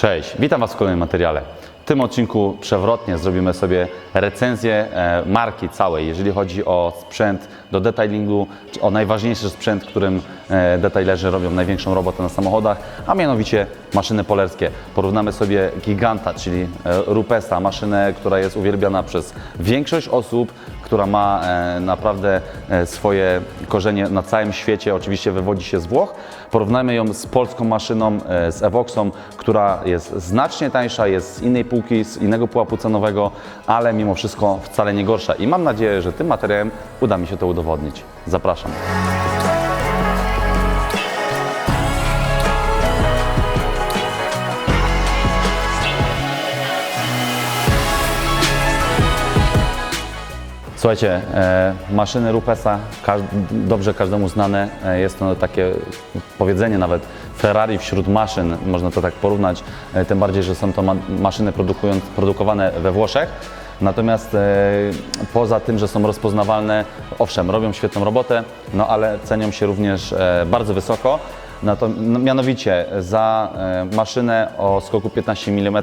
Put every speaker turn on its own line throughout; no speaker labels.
Cześć, witam Was w kolejnym materiale. W tym odcinku przewrotnie zrobimy sobie recenzję e, marki całej, jeżeli chodzi o sprzęt do detailingu, o najważniejszy sprzęt, którym e, detailerzy robią największą robotę na samochodach, a mianowicie maszyny polerskie. Porównamy sobie Giganta, czyli e, Rupesa, maszynę, która jest uwielbiana przez większość osób, która ma e, naprawdę e, swoje korzenie na całym świecie, oczywiście wywodzi się z Włoch. Porównajmy ją z polską maszyną, e, z Evoxą, która jest znacznie tańsza, jest z innej półki, z innego pułapu cenowego, ale mimo wszystko wcale nie gorsza. I mam nadzieję, że tym materiałem uda mi się to udowodnić. Zapraszam. Słuchajcie, e, maszyny Rupesa, każ, dobrze każdemu znane, e, jest to takie powiedzenie nawet Ferrari wśród maszyn, można to tak porównać, e, tym bardziej, że są to ma, maszyny produkowane we Włoszech. Natomiast e, poza tym, że są rozpoznawalne, owszem, robią świetną robotę, no ale cenią się również e, bardzo wysoko. To, no, mianowicie za e, maszynę o skoku 15 mm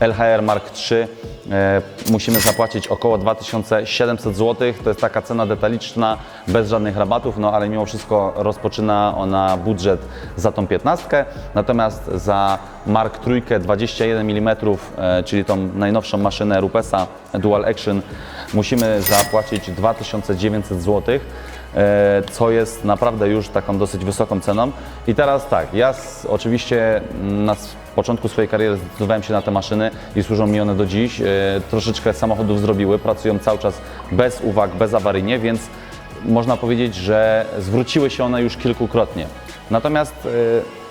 LHR Mark III e, musimy zapłacić około 2700 zł. To jest taka cena detaliczna, bez żadnych rabatów, no ale mimo wszystko rozpoczyna ona budżet za tą 15. Natomiast za Mark III 21 mm, e, czyli tą najnowszą maszynę Rupesa Dual Action, musimy zapłacić 2900 zł co jest naprawdę już taką dosyć wysoką ceną. I teraz tak, ja z, oczywiście na początku swojej kariery zdecydowałem się na te maszyny i służą mi one do dziś. E, Troszeczkę samochodów zrobiły, pracują cały czas bez uwag, bezawaryjnie, więc można powiedzieć, że zwróciły się one już kilkukrotnie. Natomiast e,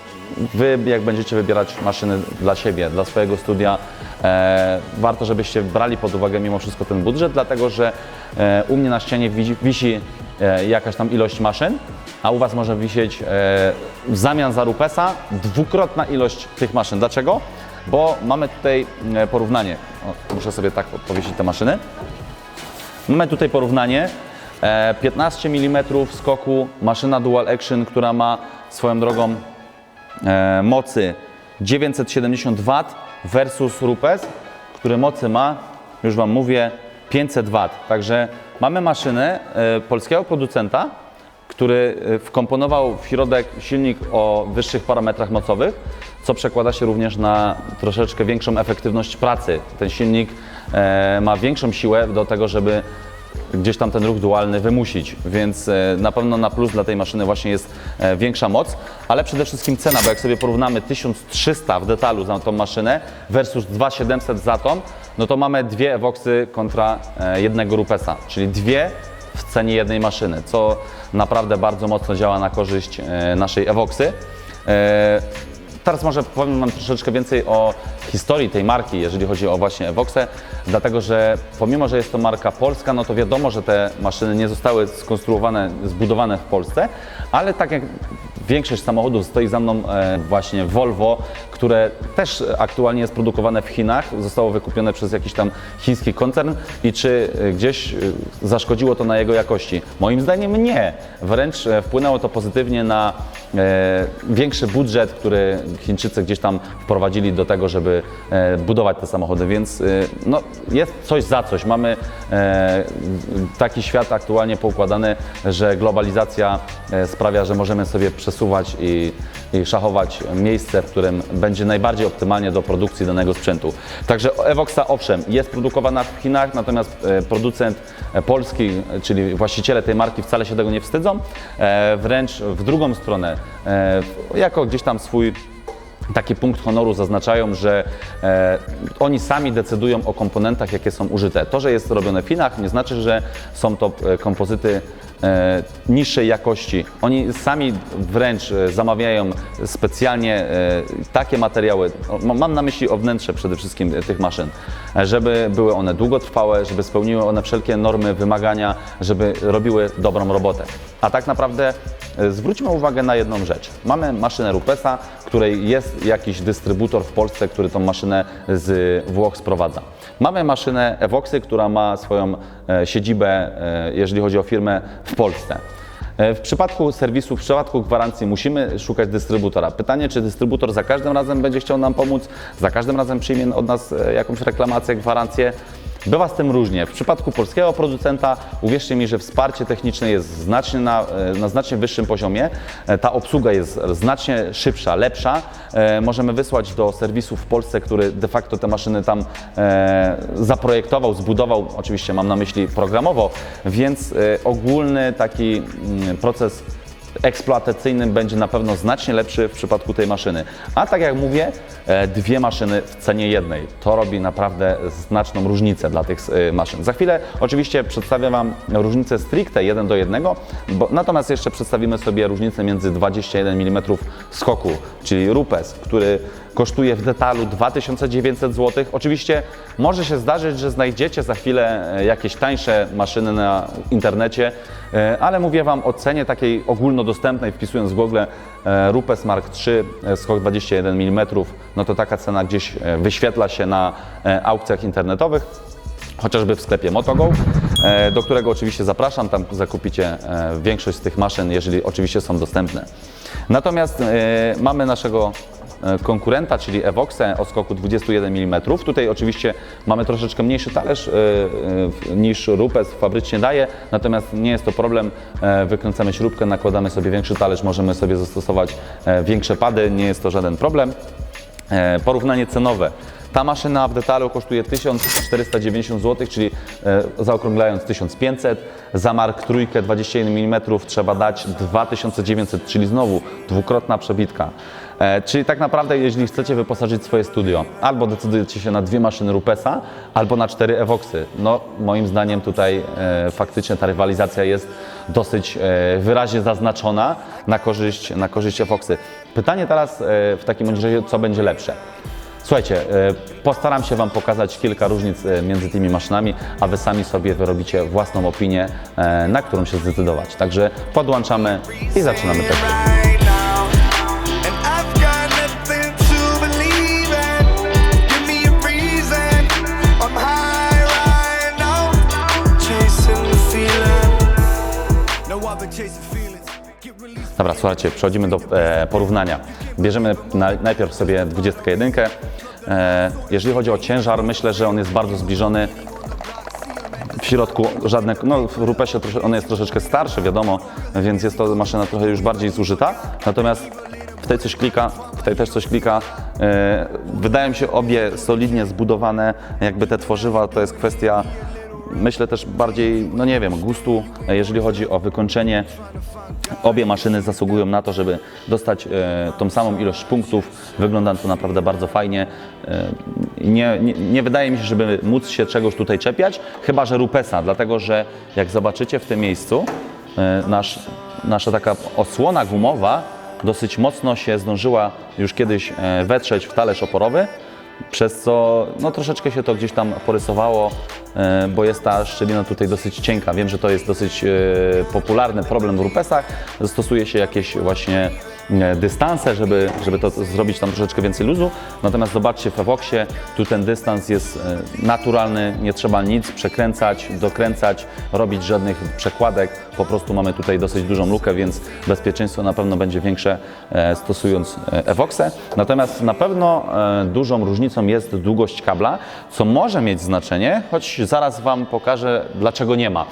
Wy, jak będziecie wybierać maszyny dla siebie, dla swojego studia, e, warto, żebyście brali pod uwagę mimo wszystko ten budżet, dlatego że e, u mnie na ścianie wisi, e, jakaś tam ilość maszyn, a u Was może wisieć e, w zamian za Rupesa dwukrotna ilość tych maszyn. Dlaczego? Bo mamy tutaj e, porównanie. Muszę sobie tak powiesić te maszyny. Mamy tutaj porównanie. E, 15 mm skoku, maszyna Dual Action, która ma swoją drogą e, mocy 970 W versus Rupes, który mocy ma, już Wam mówię, 500 W. Także mamy maszynę e, polskiego producenta, który e, wkomponował w środek silnik o wyższych parametrach mocowych, co przekłada się również na troszeczkę większą efektywność pracy. Ten silnik e, ma większą siłę do tego, żeby gdzieś tam ten ruch dualny wymusić, więc e, na pewno na plus dla tej maszyny właśnie jest e, większa moc, ale przede wszystkim cena, bo jak sobie porównamy 1300 w detalu za tą maszynę versus 2700 za tą, no to mamy dwie Evoxy kontra e, jednego Rupesa, czyli dwie w cenie jednej maszyny, co naprawdę bardzo mocno działa na korzyść naszej Evoxy. Teraz może powiem Wam troszeczkę więcej o historii tej marki, jeżeli chodzi o właśnie Evoxę, dlatego że pomimo, że jest to marka polska, no to wiadomo, że te maszyny nie zostały skonstruowane, zbudowane w Polsce, ale tak jak większość samochodów stoi za mną e, właśnie Volvo, które też aktualnie jest produkowane w Chinach, zostało wykupione przez jakiś tam chiński koncern i czy e, gdzieś e, zaszkodziło to na jego jakości? Moim zdaniem nie. Wręcz wpłynęło to pozytywnie na większy budżet, który Chińczycy gdzieś tam wprowadzili do tego, żeby e, budować te samochody, więc e, no, jest coś za coś. Mamy e, taki świat aktualnie poukładany, że globalizacja sprawia, że możemy sobie przesuwać i, i szachować miejsce, w którym będzie najbardziej optymalnie do produkcji danego sprzętu. Także Evoxa owszem, jest produkowana w Chinach, natomiast producent polski, czyli właściciele tej marki wcale się tego nie wstydzą, wręcz w drugą stronę, jako gdzieś tam swój taki punkt honoru zaznaczają, że e, oni sami decydują o komponentach, jakie są użyte. To, że jest robione w Chinach, nie znaczy, że są to e, kompozyty e, niższej jakości. Oni sami wręcz e, zamawiają specjalnie e, takie materiały, mam na myśli o wnętrze przede wszystkim e, tych maszyn, żeby były one długotrwałe, żeby spełniły one wszelkie normy, wymagania, żeby robiły dobrą robotę. A tak naprawdę e, zwróćmy uwagę na jedną rzecz. Mamy maszynę Rupesa, której jest jakiś dystrybutor w Polsce, który tą maszynę z Włoch sprowadza. Mamy maszynę Evoxy, która ma swoją e, siedzibę, e, jeżeli chodzi o firmę, w Polsce. W przypadku serwisu, w przypadku gwarancji musimy szukać dystrybutora. Pytanie, czy dystrybutor za każdym razem będzie chciał nam pomóc, za każdym razem przyjmie od nas jakąś reklamację, gwarancję. Bywa z tym różnie. W przypadku polskiego producenta uwierzcie mi, że wsparcie techniczne jest znacznie na, e, na znacznie wyższym poziomie. E, Ta obsługa jest znacznie szybsza, lepsza. E, Możemy wysłać do serwisu w Polsce, który de facto te maszyny tam zaprojektował, zbudował, oczywiście mam na myśli programowo, więc ogólny taki mm, proces eksploatacyjnym będzie na pewno znacznie lepszy w przypadku tej maszyny. A tak jak mówię, e, dwie maszyny w cenie jednej. To robi naprawdę znaczną różnicę dla tych e, maszyn. Za chwilę oczywiście przedstawię Wam różnicę stricte 1 do 1, bo, natomiast jeszcze przedstawimy sobie różnicę między 21 mm skoku, czyli Rupes, który kosztuje w detalu 2900 zł. Oczywiście może się zdarzyć, że znajdziecie za chwilę e, jakieś tańsze maszyny na internecie, e, ale mówię Wam o cenie takiej ogólnodostępnej, wpisując w Google e, Rupes Mark III, skok 21 mm, no to taka cena gdzieś wyświetla się na aukcjach internetowych chociażby w sklepie Motogo, do którego oczywiście zapraszam. Tam zakupicie większość z tych maszyn, jeżeli oczywiście są dostępne. Natomiast mamy naszego konkurenta, czyli Evoxe o skoku 21 mm. Tutaj oczywiście mamy troszeczkę mniejszy talerz e, e, niż Rupes fabrycznie daje, natomiast nie jest to problem. E, Wykręcamy śrubkę, nakładamy sobie większy talerz, możemy sobie zastosować e, większe pady, nie jest to żaden problem. E, Porównanie cenowe. Ta maszyna w detalu kosztuje 1490 zł, czyli e, zaokrąglając 1500. Za Mark trójkę 21 mm trzeba dać 2900, czyli znowu dwukrotna przebitka. E, czyli tak naprawdę, jeśli chcecie wyposażyć swoje studio, albo decydujecie się na dwie maszyny Rupesa, albo na cztery Evoxy. No, moim zdaniem tutaj e, faktycznie ta rywalizacja jest dosyć e, wyraźnie zaznaczona na korzyść, na korzyść Evoxy. Pytanie teraz e, w takim razie, co będzie lepsze? Słuchajcie, e, postaram się Wam pokazać kilka różnic e, między tymi maszynami, a Wy sami sobie wyrobicie własną opinię, na którą się zdecydować. Także podłączamy i zaczynamy test. Dobra, słuchajcie, przechodzimy do e, porównania. Bierzemy na, najpierw sobie 21. E, jeżeli chodzi o ciężar, myślę, że on jest bardzo zbliżony. W środku żadne, no w Rupesie on jest troszeczkę starszy, wiadomo, więc jest to maszyna trochę już bardziej zużyta. Natomiast w tej coś klika, w tej też coś klika. E, wydają się obie solidnie zbudowane, jakby te tworzywa to jest kwestia myślę też bardziej, no nie wiem, gustu, jeżeli chodzi o wykończenie. Obie maszyny zasługują na to, żeby dostać e, tą samą ilość punktów. Wygląda to naprawdę bardzo fajnie. E, nie, nie, nie wydaje mi się, żeby móc się czegoś tutaj czepiać, chyba że Rupesa, dlatego że jak zobaczycie w tym miejscu, e, nasz, nasza taka osłona gumowa dosyć mocno się zdążyła już kiedyś wetrzeć w talerz oporowy przez co no, troszeczkę się to gdzieś tam porysowało, e, bo jest ta szczelina tutaj dosyć cienka. Wiem, że to jest dosyć e, popularny problem w rupesach. Stosuje się jakieś właśnie e, dystanse, żeby, żeby to zrobić tam troszeczkę więcej luzu. Natomiast zobaczcie w Evoxie, tu ten dystans jest naturalny, nie trzeba nic przekręcać, dokręcać, robić żadnych przekładek. Po prostu mamy tutaj dosyć dużą lukę, więc bezpieczeństwo na pewno będzie większe e, stosując e, Evoxę. Natomiast na pewno e, dużą różnicą jest długość kabla, co może mieć znaczenie, choć zaraz Wam pokażę, dlaczego nie ma.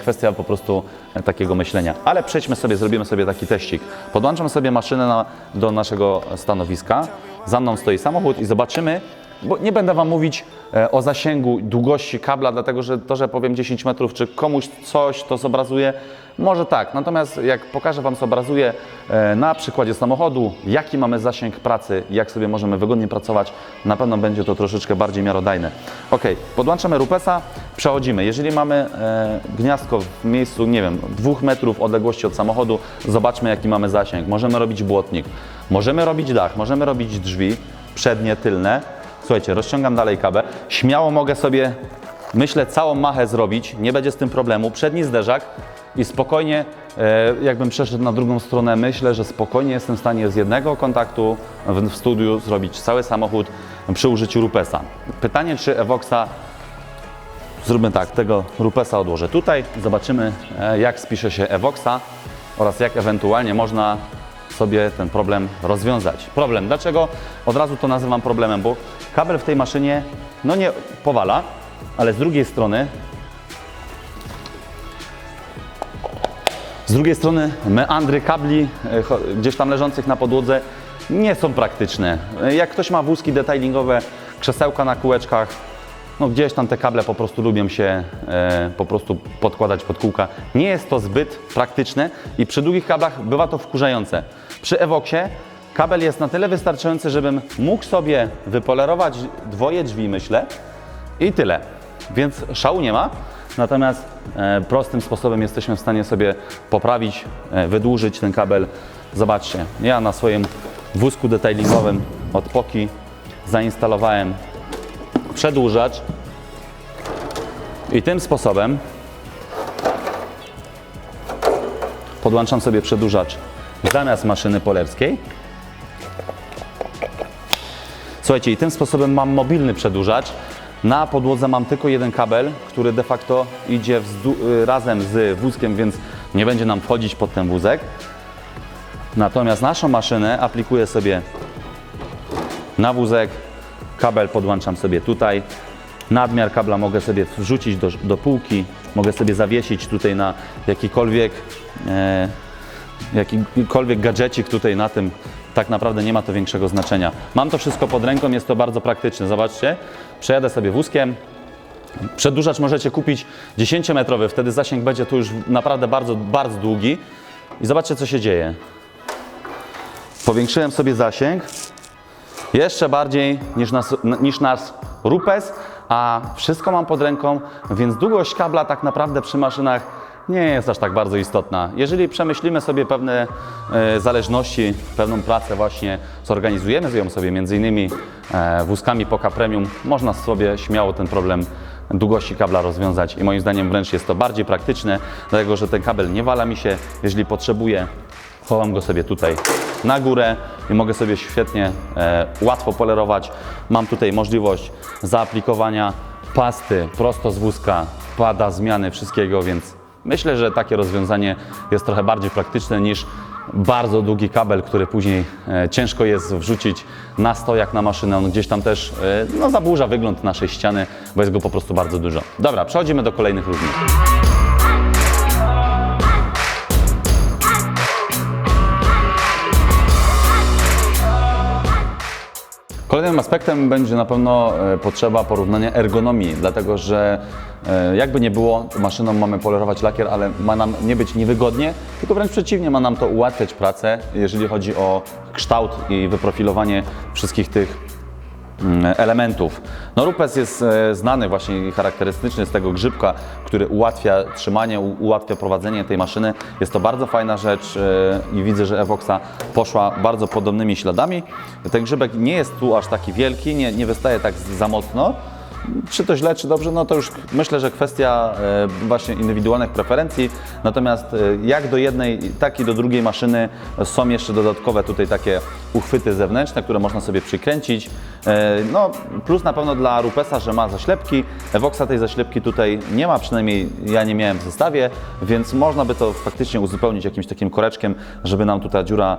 Kwestia po prostu takiego myślenia. Ale przejdźmy sobie, zrobimy sobie taki teścik. Podłączam sobie maszynę na, do naszego stanowiska. Za mną stoi samochód i zobaczymy, bo nie będę Wam mówić e, o zasięgu, długości kabla, dlatego że to, że powiem 10 metrów, czy komuś coś to zobrazuje, może tak. Natomiast jak pokażę Wam, zobrazuje e, na przykładzie samochodu, jaki mamy zasięg pracy, jak sobie możemy wygodnie pracować, na pewno będzie to troszeczkę bardziej miarodajne. Ok, podłączamy Rupesa, przechodzimy. Jeżeli mamy e, gniazdko w miejscu, nie wiem, dwóch metrów odległości od samochodu, zobaczmy jaki mamy zasięg. Możemy robić błotnik, możemy robić dach, możemy robić drzwi, przednie, tylne. Słuchajcie, rozciągam dalej kabel. Śmiało mogę sobie, myślę, całą machę zrobić, nie będzie z tym problemu. Przedni zderzak i spokojnie, e, jakbym przeszedł na drugą stronę, myślę, że spokojnie jestem w stanie z jednego kontaktu w, w studiu zrobić cały samochód przy użyciu Rupesa. Pytanie, czy Evoxa Zróbmy tak, tego Rupesa odłożę tutaj, zobaczymy e, jak spisze się Evoxa. oraz jak ewentualnie można sobie ten problem rozwiązać. Problem, dlaczego od razu to nazywam problemem, bo kabel w tej maszynie no nie powala, ale z drugiej strony Z drugiej strony meandry kabli e, gdzieś tam leżących na podłodze nie są praktyczne. E, Jak ktoś ma wózki detailingowe, krzesełka na kółeczkach, no gdzieś tam te kable po prostu lubią się e, po prostu podkładać pod kółka. Nie jest to zbyt praktyczne i przy długich kablach bywa to wkurzające. Przy Evoxie kabel jest na tyle wystarczający, żebym mógł sobie wypolerować dwoje drzwi, myślę, i tyle. Więc szału nie ma. Natomiast e, prostym sposobem jesteśmy w stanie sobie poprawić, e, wydłużyć ten kabel. Zobaczcie, ja na swoim wózku detailingowym od Poki zainstalowałem przedłużacz i tym sposobem podłączam sobie przedłużacz zamiast maszyny polerskiej. Słuchajcie, i tym sposobem mam mobilny przedłużacz. Na podłodze mam tylko jeden kabel, który de facto idzie y, razem z wózkiem, więc nie będzie nam wchodzić pod ten wózek. Natomiast naszą maszynę aplikuję sobie na wózek, kabel podłączam sobie tutaj. Nadmiar kabla mogę sobie wrzucić do, do półki, mogę sobie zawiesić tutaj na jakikolwiek e, jakikolwiek gadżecik tutaj na tym, tak naprawdę nie ma to większego znaczenia. Mam to wszystko pod ręką, jest to bardzo praktyczne. Zobaczcie, przejadę sobie wózkiem. Przedłużacz możecie kupić 10-metrowy, wtedy zasięg będzie tu już naprawdę bardzo, bardzo długi. I zobaczcie, co się dzieje. Powiększyłem sobie zasięg jeszcze bardziej niż, nas, niż nasz Rupes, a wszystko mam pod ręką, więc długość kabla tak naprawdę przy maszynach nie jest aż tak bardzo istotna. Jeżeli przemyślimy sobie pewne e, zależności, pewną pracę właśnie, zorganizujemy ją sobie między innymi e, wózkami Poca Premium, można sobie śmiało ten problem długości kabla rozwiązać i moim zdaniem wręcz jest to bardziej praktyczne, dlatego że ten kabel nie wala mi się, jeżeli potrzebuję Chowam go sobie tutaj na górę i mogę sobie świetnie, e, łatwo polerować. Mam tutaj możliwość zaaplikowania pasty prosto z wózka, pada, zmiany wszystkiego, więc myślę, że takie rozwiązanie jest trochę bardziej praktyczne niż bardzo długi kabel, który później e, ciężko jest wrzucić na stojak na maszynę. On gdzieś tam też e, no, zaburza wygląd naszej ściany, bo jest go po prostu bardzo dużo. Dobra, przechodzimy do kolejnych różnic. Kolejnym aspektem będzie na pewno e, potrzeba porównania ergonomii, dlatego że e, jakby nie było, maszyną mamy polerować lakier, ale ma nam nie być niewygodnie, tylko wręcz przeciwnie, ma nam to ułatwiać pracę, jeżeli chodzi o kształt i wyprofilowanie wszystkich tych elementów. No Rupes jest e, znany właśnie charakterystyczny z tego grzybka, który ułatwia trzymanie, ułatwia prowadzenie tej maszyny. Jest to bardzo fajna rzecz e, i widzę, że Evoxa poszła bardzo podobnymi śladami. Ten grzybek nie jest tu aż taki wielki, nie, nie wystaje tak za mocno. Czy to źle, czy dobrze, no to już myślę, że kwestia e, właśnie indywidualnych preferencji. Natomiast e, jak do jednej, tak i do drugiej maszyny są jeszcze dodatkowe tutaj takie uchwyty zewnętrzne, które można sobie przykręcić. E, No plus na pewno dla Rupesa, że ma zaślepki. Evoxa tej zaślepki tutaj nie ma, przynajmniej ja nie miałem w zestawie, więc można by to faktycznie uzupełnić jakimś takim koreczkiem, żeby nam tutaj dziura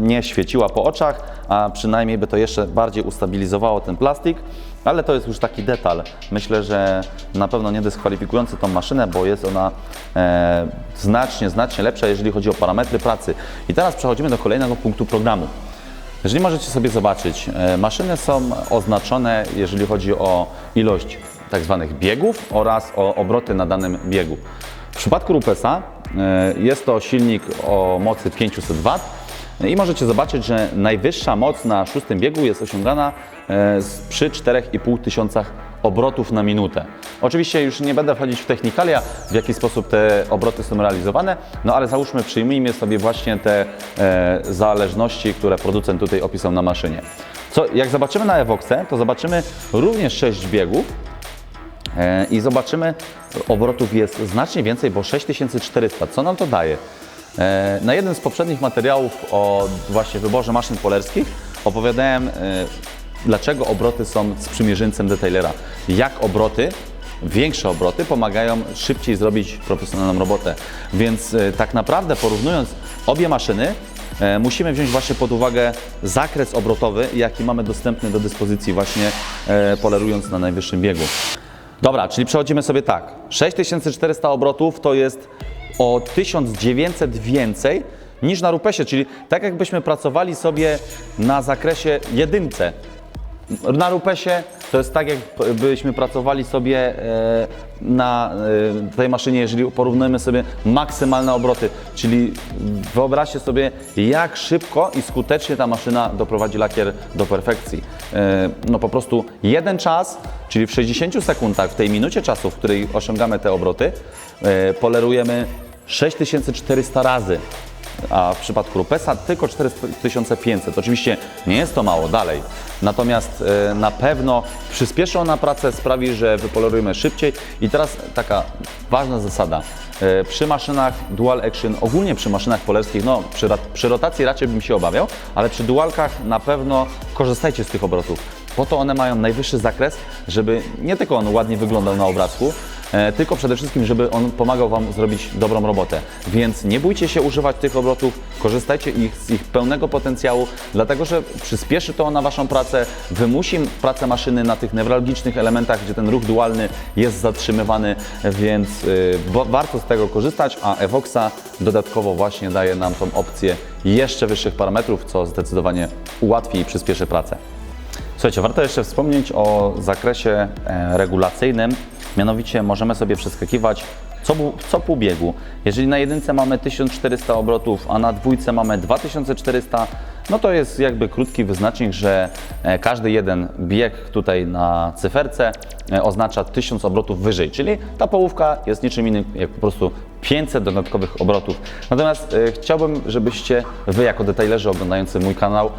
nie świeciła po oczach, a przynajmniej by to jeszcze bardziej ustabilizowało ten plastik. Ale to jest już taki detal. Myślę, że na pewno nie dyskwalifikujący tą maszynę, bo jest ona e, znacznie, znacznie lepsza, jeżeli chodzi o parametry pracy. I teraz przechodzimy do kolejnego punktu programu. Jeżeli możecie sobie zobaczyć, e, maszyny są oznaczone, jeżeli chodzi o ilość tak zwanych biegów oraz o obroty na danym biegu. W przypadku Rupesa e, jest to silnik o mocy 500 W i możecie zobaczyć, że najwyższa moc na szóstym biegu jest osiągana e, przy 4,5 tysiącach obrotów na minutę. Oczywiście już nie będę wchodzić w technikalia, w jaki sposób te obroty są realizowane, no ale załóżmy, przyjmijmy sobie właśnie te e, zależności, które producent tutaj opisał na maszynie. Co, jak zobaczymy na Evoxe, to zobaczymy również 6 biegów, E, i zobaczymy, obrotów jest znacznie więcej, bo 6400. Co nam to daje? E, Na jednym z poprzednich materiałów o właśnie wyborze maszyn polerskich opowiadałem, e, dlaczego obroty są sprzymierzeńcem detailera. Jak obroty większe obroty pomagają szybciej zrobić profesjonalną robotę. Więc e, tak naprawdę porównując obie maszyny, musimy wziąć właśnie pod uwagę zakres obrotowy, jaki mamy dostępny do dyspozycji właśnie polerując na najwyższym biegu. Dobra, czyli przechodzimy sobie tak. 6400 obrotów to jest o 1900 więcej niż na rupesie, czyli tak jakbyśmy pracowali sobie na zakresie jedynce. Na rupesie to jest tak, jakbyśmy pracowali sobie e, na e, tej maszynie, jeżeli porównujemy sobie maksymalne obroty. Czyli wyobraźcie sobie, jak szybko i skutecznie ta maszyna doprowadzi lakier do perfekcji. E, No po prostu jeden czas, czyli w 60 sekundach, w tej minucie czasu, w której osiągamy te obroty, polerujemy 6400 razy a w przypadku Rupesa tylko 4500. Oczywiście nie jest to mało dalej, natomiast e, na pewno przyspieszy ona pracę, sprawi, że wypolerujemy szybciej. I teraz taka ważna zasada. E, Przy maszynach Dual Action, ogólnie przy maszynach polerskich, no przy, przy rotacji raczej bym się obawiał, ale przy dualkach na pewno korzystajcie z tych obrotów. Po to one mają najwyższy zakres, żeby nie tylko on ładnie wyglądał na obrazku, tylko przede wszystkim, żeby on pomagał Wam zrobić dobrą robotę. Więc nie bójcie się używać tych obrotów, korzystajcie ich, z ich pełnego potencjału, dlatego że przyspieszy to na Waszą pracę, wymusi pracę maszyny na tych newralgicznych elementach, gdzie ten ruch dualny jest zatrzymywany, więc y, warto z tego korzystać, a Evoxa dodatkowo właśnie daje nam tą opcję jeszcze wyższych parametrów, co zdecydowanie ułatwi i przyspieszy pracę. Słuchajcie, warto jeszcze wspomnieć o zakresie e, regulacyjnym. Mianowicie możemy sobie przeskakiwać co, co pół biegu. Jeżeli na jedynce mamy 1400 obrotów, a na dwójce mamy 2400, no to jest jakby krótki wyznacznik, że e, każdy jeden bieg tutaj na cyferce e, oznacza 1000 obrotów wyżej, czyli ta połówka jest niczym innym jak po prostu 500 dodatkowych obrotów. Natomiast e, chciałbym, żebyście Wy jako detailerzy oglądający mój kanał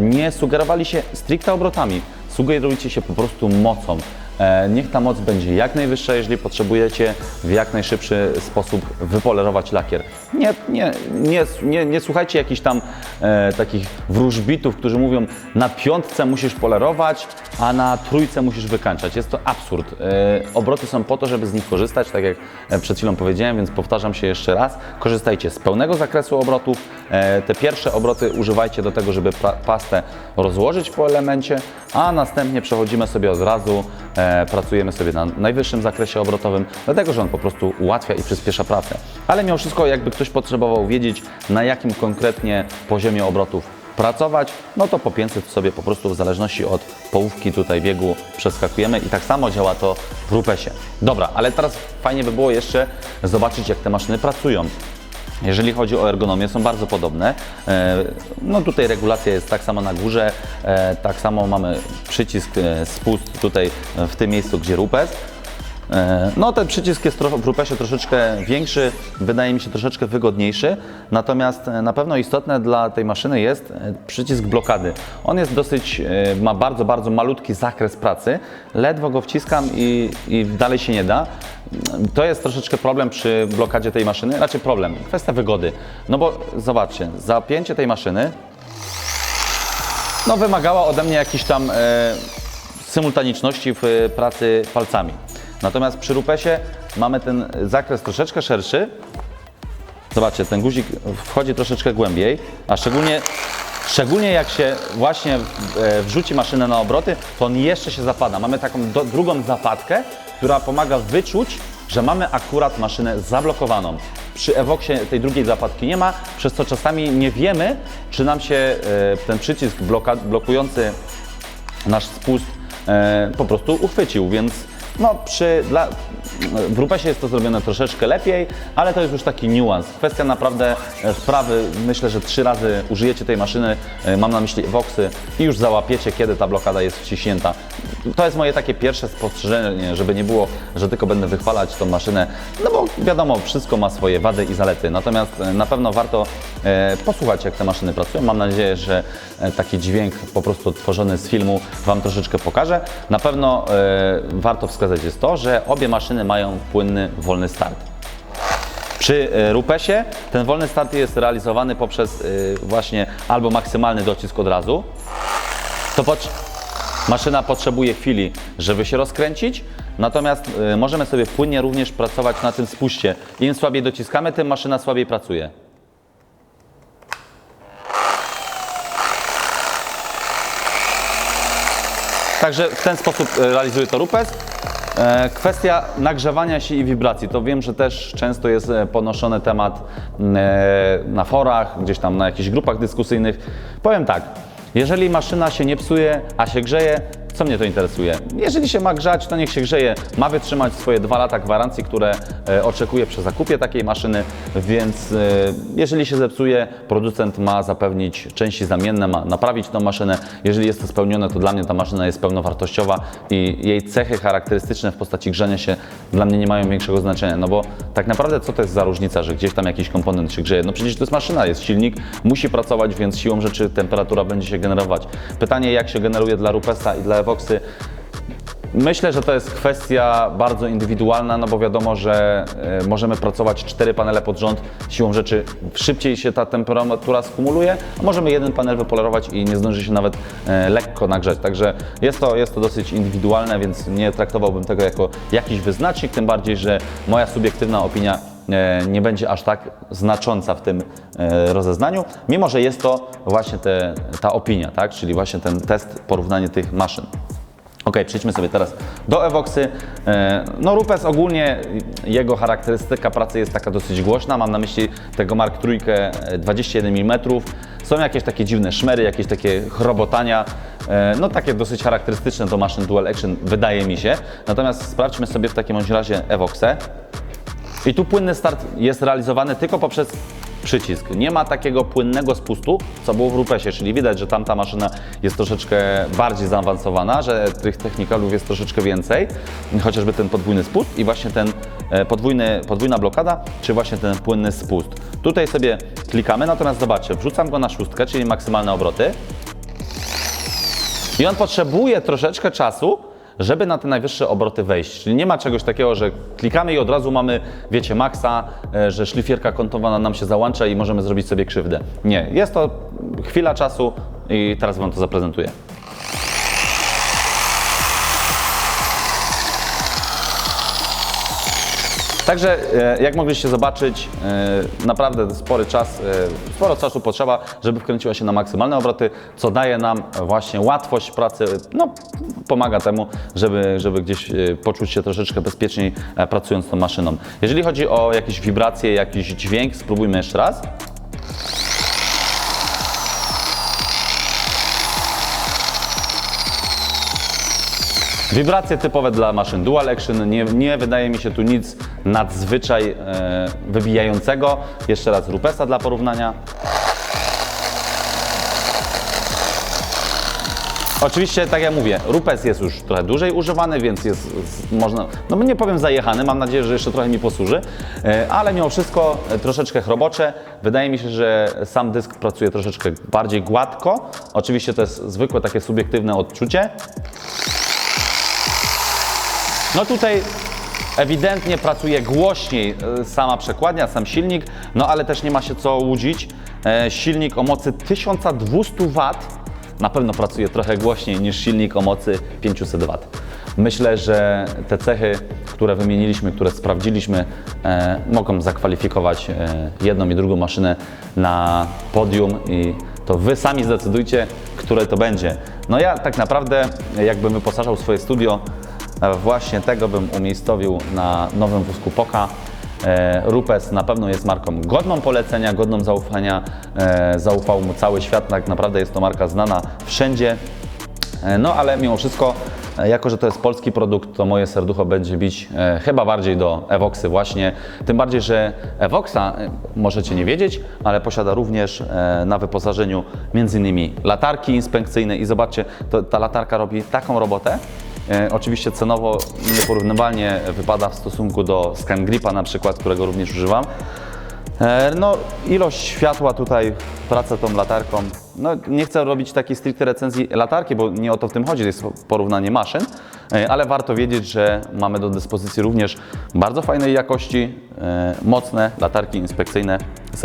nie sugerowali się stricte obrotami, sugerujcie się po prostu mocą. E, Niech ta moc będzie jak najwyższa, jeżeli potrzebujecie w jak najszybszy sposób wypolerować lakier. Nie, nie, nie, nie, nie słuchajcie jakichś tam e, takich wróżbitów, którzy mówią na piątce musisz polerować, a na trójce musisz wykańczać. Jest to absurd. E, obroty są po to, żeby z nich korzystać, tak jak e, przed chwilą powiedziałem, więc powtarzam się jeszcze raz. Korzystajcie z pełnego zakresu obrotów. E, te pierwsze obroty używajcie do tego, żeby pastę rozłożyć po elemencie, a następnie przechodzimy sobie od razu, e, pracujemy sobie na najwyższym zakresie obrotowym, dlatego że on po prostu ułatwia i przyspiesza pracę. Ale mimo wszystko, jakby ktoś potrzebował wiedzieć, na jakim konkretnie poziomie obrotów pracować, no to po 500 sobie po prostu w zależności od połówki tutaj biegu przeskakujemy i tak samo działa to w rupesie. Dobra, ale teraz fajnie by było jeszcze zobaczyć, jak te maszyny pracują. Jeżeli chodzi o ergonomię, są bardzo podobne. E, No tutaj regulacja jest tak samo na górze, e, tak samo mamy przycisk e, spust tutaj w tym miejscu, gdzie rupes. E, No ten przycisk jest w rupesie troszeczkę większy, wydaje mi się troszeczkę wygodniejszy, natomiast e, na pewno istotne dla tej maszyny jest e, przycisk blokady. On jest dosyć, ma bardzo, bardzo malutki zakres pracy, ledwo go wciskam i, i dalej się nie da. To jest troszeczkę problem przy blokadzie tej maszyny, raczej problem, kwestia wygody. No bo zobaczcie, zapięcie tej maszyny no, wymagała ode mnie jakiejś tam e, symultaniczności w pracy palcami. Natomiast przy rupesie mamy ten zakres troszeczkę szerszy. Zobaczcie, ten guzik wchodzi troszeczkę głębiej, a szczególnie, szczególnie jak się właśnie e, wrzuci maszynę na obroty, to on jeszcze się zapada. Mamy taką do, drugą zapadkę, która pomaga wyczuć, że mamy akurat maszynę zablokowaną. Przy Evoxie tej drugiej zapadki nie ma, przez co czasami nie wiemy, czy nam się e, ten przycisk blokujący nasz spust e, po prostu uchwycił, więc no przy, dla, w Rupesie jest to zrobione troszeczkę lepiej, ale to jest już taki niuans. Kwestia naprawdę e, wprawy, myślę, że trzy razy użyjecie tej maszyny, e, mam na myśli Voxy i już załapiecie, kiedy ta blokada jest wciśnięta. To jest moje takie pierwsze spostrzeżenie, żeby nie było, że tylko będę wychwalać tą maszynę, no bo wiadomo, wszystko ma swoje wady i zalety, natomiast e, na pewno warto e, posłuchać, jak te maszyny pracują. Mam nadzieję, że e, taki dźwięk po prostu odtworzony z filmu Wam troszeczkę pokaże. Na pewno e, warto wskazać jest to, że obie maszyny mają płynny, wolny start. Przy e, rupesie ten wolny start jest realizowany poprzez e, właśnie albo maksymalny docisk od razu, to pot- maszyna potrzebuje chwili, żeby się rozkręcić, Natomiast y, możemy sobie płynnie również pracować na tym spuście. Im słabiej dociskamy, tym maszyna słabiej pracuje. Także w ten sposób e, realizuje to Rupes. E, Kwestia nagrzewania się i wibracji. To wiem, że też często jest e, ponoszony temat e, na forach, gdzieś tam na jakichś grupach dyskusyjnych. Powiem tak, jeżeli maszyna się nie psuje, a się grzeje, co mnie to interesuje? Jeżeli się ma grzać, to niech się grzeje. Ma wytrzymać swoje dwa lata gwarancji, które e, oczekuje przy zakupie takiej maszyny, więc e, jeżeli się zepsuje, producent ma zapewnić części zamienne, ma naprawić tą maszynę. Jeżeli jest to spełnione, to dla mnie ta maszyna jest pełnowartościowa i jej cechy charakterystyczne w postaci grzania się dla mnie nie mają większego znaczenia. No bo tak naprawdę co to jest za różnica, że gdzieś tam jakiś komponent się grzeje? No przecież to jest maszyna, jest silnik, musi pracować, więc siłą rzeczy temperatura będzie się generować. Pytanie, jak się generuje dla Rupesa i dla Myślę, że to jest kwestia bardzo indywidualna, no bo wiadomo, że e, możemy pracować cztery panele pod rząd. Siłą rzeczy szybciej się ta temperatura skumuluje, a możemy jeden panel wypolerować i nie zdąży się nawet e, lekko nagrzać. Także jest to, jest to dosyć indywidualne, więc nie traktowałbym tego jako jakiś wyznacznik, tym bardziej, że moja subiektywna opinia nie będzie aż tak znacząca w tym e, rozeznaniu, mimo że jest to właśnie te, ta opinia, tak? czyli właśnie ten test, porównanie tych maszyn. Ok, przejdźmy sobie teraz do Evoxy. E, No Rupes ogólnie, jego charakterystyka pracy jest taka dosyć głośna. Mam na myśli tego Mark trójkę e, 21 mm. Są jakieś takie dziwne szmery, jakieś takie chrobotania. E, No takie dosyć charakterystyczne do maszyn Dual Action wydaje mi się. Natomiast sprawdźmy sobie w takim razie Evoxę. I tu płynny start jest realizowany tylko poprzez przycisk. Nie ma takiego płynnego spustu, co było w Rupesie, czyli widać, że tamta maszyna jest troszeczkę bardziej zaawansowana, że tych technikalów jest troszeczkę więcej, chociażby ten podwójny spust i właśnie ten e, podwójny, podwójna blokada, czy właśnie ten płynny spust. Tutaj sobie klikamy, natomiast zobaczcie, wrzucam go na szóstkę, czyli maksymalne obroty. I on potrzebuje troszeczkę czasu, żeby na te najwyższe obroty wejść. Czyli nie ma czegoś takiego, że klikamy i od razu mamy, wiecie, maksa, e, że szlifierka kątowana nam się załącza i możemy zrobić sobie krzywdę. Nie, jest to chwila czasu i teraz Wam to zaprezentuję. Także e, jak mogliście zobaczyć, e, naprawdę spory czas, e, sporo czasu potrzeba, żeby wkręciła się na maksymalne obroty, co daje nam właśnie łatwość pracy, no pomaga temu, żeby, żeby gdzieś poczuć się troszeczkę bezpieczniej pracując tą maszyną. Jeżeli chodzi o jakieś wibracje, jakiś dźwięk, spróbujmy jeszcze raz. Wibracje typowe dla maszyn Dual Action, nie, nie wydaje mi się tu nic nadzwyczaj e, wybijającego. Jeszcze raz Rupesa dla porównania. Oczywiście, tak jak mówię, Rupes jest już trochę dłużej używany, więc jest, można, no nie powiem zajechany, mam nadzieję, że jeszcze trochę mi posłuży, e, ale mimo wszystko e, troszeczkę chrobocze. Wydaje mi się, że sam dysk pracuje troszeczkę bardziej gładko. Oczywiście to jest zwykłe takie subiektywne odczucie. No tutaj ewidentnie pracuje głośniej e, sama przekładnia, sam silnik, no ale też nie ma się co łudzić. E, Silnik o mocy 1200 W na pewno pracuje trochę głośniej niż silnik o mocy 500 W. Myślę, że te cechy, które wymieniliśmy, które sprawdziliśmy, e, mogą zakwalifikować e, jedną i drugą maszynę na podium i to Wy sami zdecydujcie, które to będzie. No ja tak naprawdę, jakbym wyposażał swoje studio, Właśnie tego bym umiejscowił na nowym wózku Poka. E, Rupes na pewno jest marką godną polecenia, godną zaufania. E, Zaufał mu cały świat, tak naprawdę jest to marka znana wszędzie. E, No ale mimo wszystko, e, jako że to jest polski produkt, to moje serducho będzie bić e, chyba bardziej do Evoxy właśnie. Tym bardziej, że Evoxa, e, możecie nie wiedzieć, ale posiada również e, na wyposażeniu m.in. latarki inspekcyjne i zobaczcie, to, ta latarka robi taką robotę, E, Oczywiście cenowo nieporównywalnie wypada w stosunku do ScanGripa na przykład, którego również używam. E, No, ilość światła tutaj, praca tą latarką. No, nie chcę robić takiej stricte recenzji latarki, bo nie o to w tym chodzi, to jest porównanie maszyn, e, ale warto wiedzieć, że mamy do dyspozycji również bardzo fajnej jakości, e, mocne latarki inspekcyjne z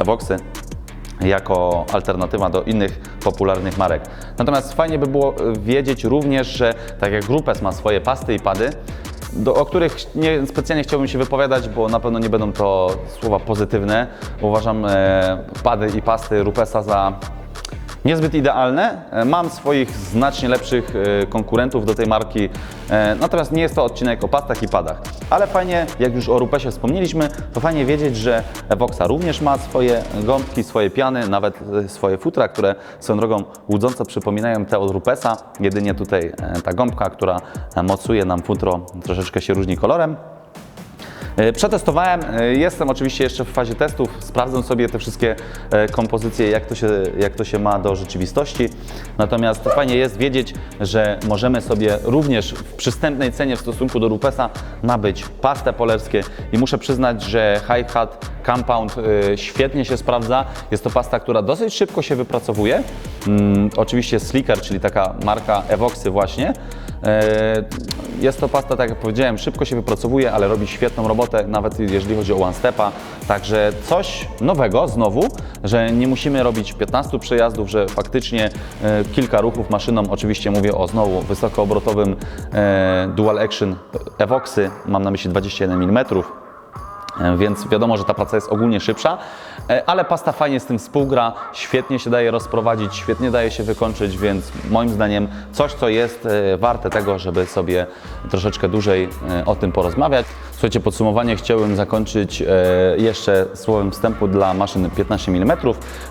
jako alternatywa do innych popularnych marek. Natomiast fajnie by było e, wiedzieć również, że tak jak Grupes ma swoje pasty i pady, do, o których nie, specjalnie chciałbym się wypowiadać, bo na pewno nie będą to słowa pozytywne. Uważam e, pady i pasty Rupesa za niezbyt idealne. E, Mam swoich znacznie lepszych e, konkurentów do tej marki, e, natomiast nie jest to odcinek o pastach i padach. Ale fajnie, jak już o Rupesie wspomnieliśmy, to fajnie wiedzieć, że Evoxa również ma swoje gąbki, swoje piany, nawet swoje futra, które swoją drogą łudząco przypominają te od Rupesa. Jedynie tutaj ta gąbka, która mocuje nam futro, troszeczkę się różni kolorem. E, Przetestowałem, e, jestem oczywiście jeszcze w fazie testów, sprawdzę sobie te wszystkie e, kompozycje, jak to, się, jak to się ma do rzeczywistości. Natomiast fajnie jest wiedzieć, że możemy sobie również w przystępnej cenie w stosunku do Rupesa nabyć pastę polerskie i muszę przyznać, że High Hat Compound e, świetnie się sprawdza. Jest to pasta, która dosyć szybko się wypracowuje. Mm, oczywiście Slicker, czyli taka marka Evoxy właśnie. E, Jest to pasta, tak jak powiedziałem, szybko się wypracowuje, ale robi świetną robotę, nawet jeżeli chodzi o one stepa. Także coś nowego znowu, że nie musimy robić 15 przejazdów, że faktycznie e, kilka ruchów maszyną, oczywiście mówię o znowu wysokoobrotowym Dual Action Evoxy, mam na myśli 21 mm. E, Więc wiadomo, że ta praca jest ogólnie szybsza, e, ale pasta fajnie z tym współgra, świetnie się daje rozprowadzić, świetnie daje się wykończyć, więc moim zdaniem coś, co jest e, warte tego, żeby sobie troszeczkę dłużej o tym porozmawiać. Słuchajcie, podsumowanie chciałbym zakończyć jeszcze słowem wstępu dla maszyn 15 mm.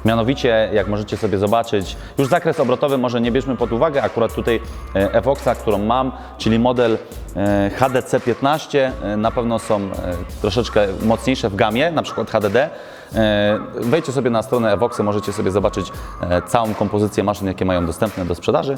Mianowicie, jak możecie sobie zobaczyć, już zakres obrotowy może nie bierzmy pod uwagę, akurat tutaj Evoxa, którą mam, czyli model e, HDC15, e, na pewno są e, troszeczkę mocniejsze w gamie, na przykład HDD. Wejdźcie sobie na stronę Evoxy, możecie sobie zobaczyć całą kompozycję maszyn, jakie mają dostępne do sprzedaży.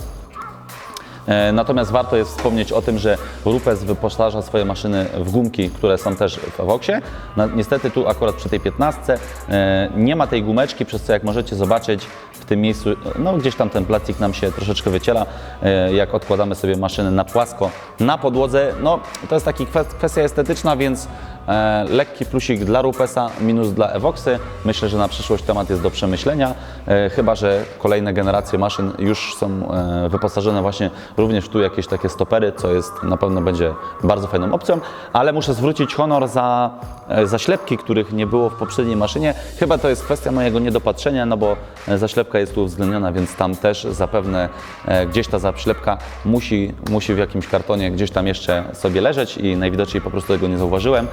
Natomiast warto jest wspomnieć o tym, że Rupes wyposaża swoje maszyny w gumki, które są też w Evoxie. No, niestety tu akurat przy tej 15 e, nie ma tej gumeczki, przez co jak możecie zobaczyć tym miejscu, no gdzieś tam ten plastik nam się troszeczkę wyciela, e, jak odkładamy sobie maszyny na płasko na podłodze. No to jest taki kwest- kwestia estetyczna, więc e, lekki plusik dla Rupesa, minus dla Evoxy. Myślę, że na przyszłość temat jest do przemyślenia, e, chyba że kolejne generacje maszyn już są wyposażone właśnie również tu jakieś takie stopery, co jest na pewno będzie bardzo fajną opcją, ale muszę zwrócić honor za e, zaślepki, których nie było w poprzedniej maszynie. Chyba to jest kwestia mojego niedopatrzenia, no bo zaślepka jest tu uwzględniona, więc tam też zapewne e, gdzieś ta zaślepka musi, musi w jakimś kartonie gdzieś tam jeszcze sobie leżeć i najwidoczniej po prostu tego nie zauważyłem.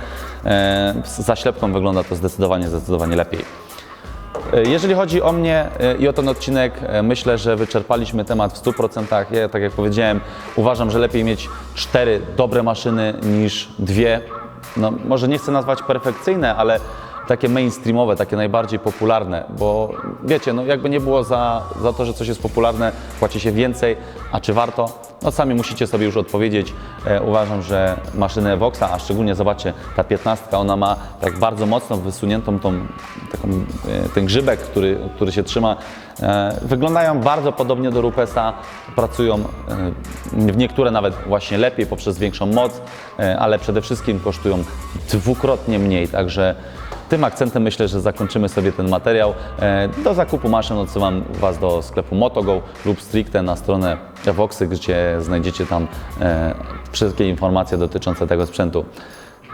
E, Z zaślepką wygląda to zdecydowanie, zdecydowanie lepiej. E, Jeżeli chodzi o mnie i o ten odcinek, myślę, że wyczerpaliśmy temat w 100%. Ja, tak jak powiedziałem, uważam, że lepiej mieć cztery dobre maszyny niż dwie, no może nie chcę nazwać perfekcyjne, ale takie mainstreamowe, takie najbardziej popularne, bo wiecie, no jakby nie było za, za to, że coś jest popularne, płaci się więcej, a czy warto? No sami musicie sobie już odpowiedzieć. E, uważam, że maszyny Voxa, a szczególnie zobaczcie, ta 15, ona ma tak bardzo mocno wysuniętą tą, taką, e, ten grzybek, który, który się trzyma. E, wyglądają bardzo podobnie do Rupesa, pracują e, w niektóre nawet właśnie lepiej poprzez większą moc, e, ale przede wszystkim kosztują dwukrotnie mniej, także tym akcentem myślę, że zakończymy sobie ten materiał. E, Do zakupu maszyn odsyłam Was do sklepu Motogo lub stricte na stronę Evoxy, gdzie znajdziecie tam e, wszystkie informacje dotyczące tego sprzętu.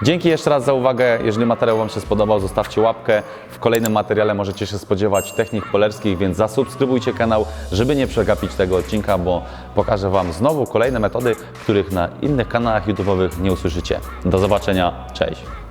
Dzięki jeszcze raz za uwagę. Jeżeli materiał Wam się spodobał, zostawcie łapkę. W kolejnym materiale możecie się spodziewać technik polerskich, więc zasubskrybujcie kanał, żeby nie przegapić tego odcinka, bo pokażę Wam znowu kolejne metody, których na innych kanałach YouTube'owych nie usłyszycie. Do zobaczenia. Cześć.